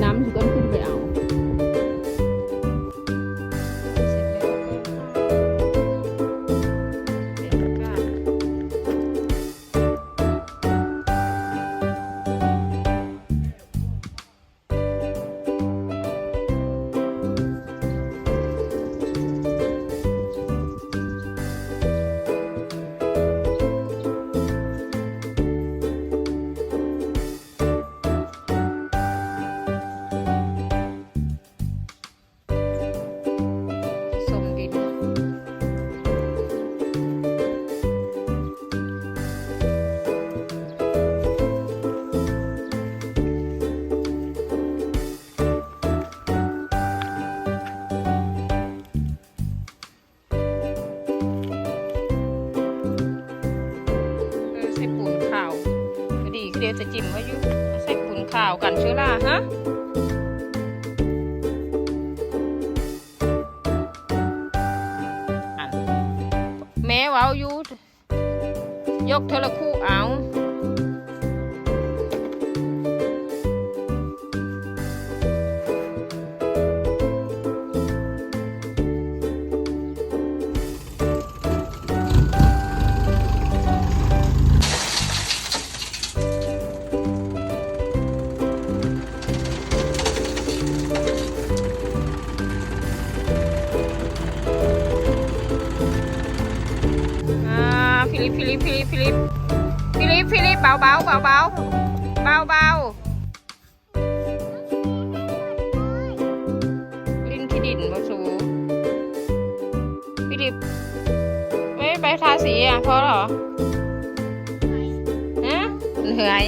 nắm chỉ cần ยวจะจิ้มไว้อยู่ใส่ปุ่นข้าวกันเชื้อราฮะอันแม่เว้าอยู่ยกเทอละคู่เอาอ่า ฟิลิปฟิลิปฟิลิปเบาเบาเบาเบาเบาเบาลิ้นขี้ดินบาสูฟิลิปไม่ไปทาสีอะพอหรอฮะเหนื่อย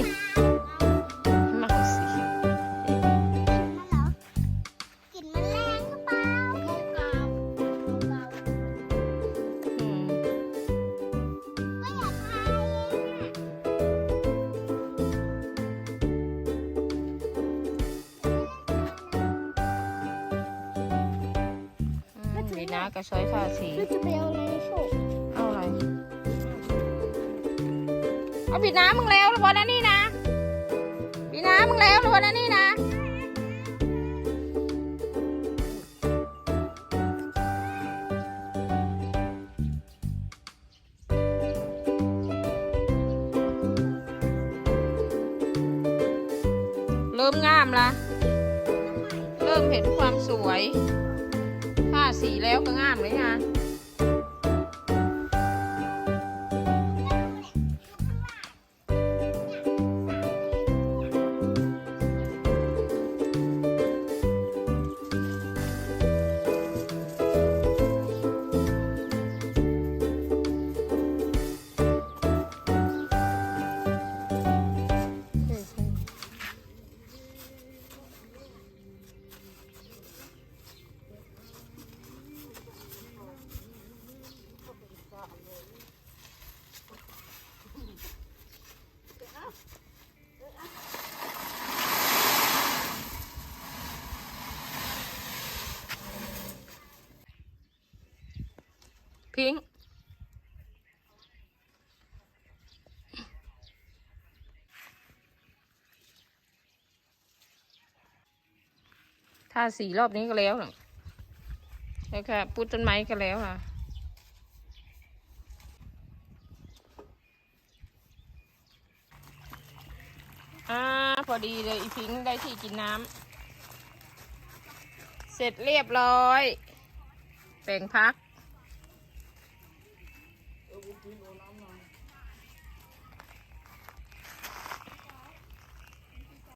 นะกระช้อยทาสีเราจะไปเอาอะไรโชว์เอาอะไรเอาปิดน้ำมึงแล้วหรือวันนั้นนี่นะปิดน้ำมึงแล้วหรือวันนั้นนี่นะเริ่มงามละ เริ่มเห็นความสวยทา สีแล้วก็งามเลยนะ พิงทาสีรอบนี้ก็แล้วนะแล้วค่ะปุดต้นไม้ก็แล้วค่ะอ่าพอดีเลยอีพิงค์ได้ที่กินน้ำเสร็จเรียบร้อย แปลงพัก Thank you.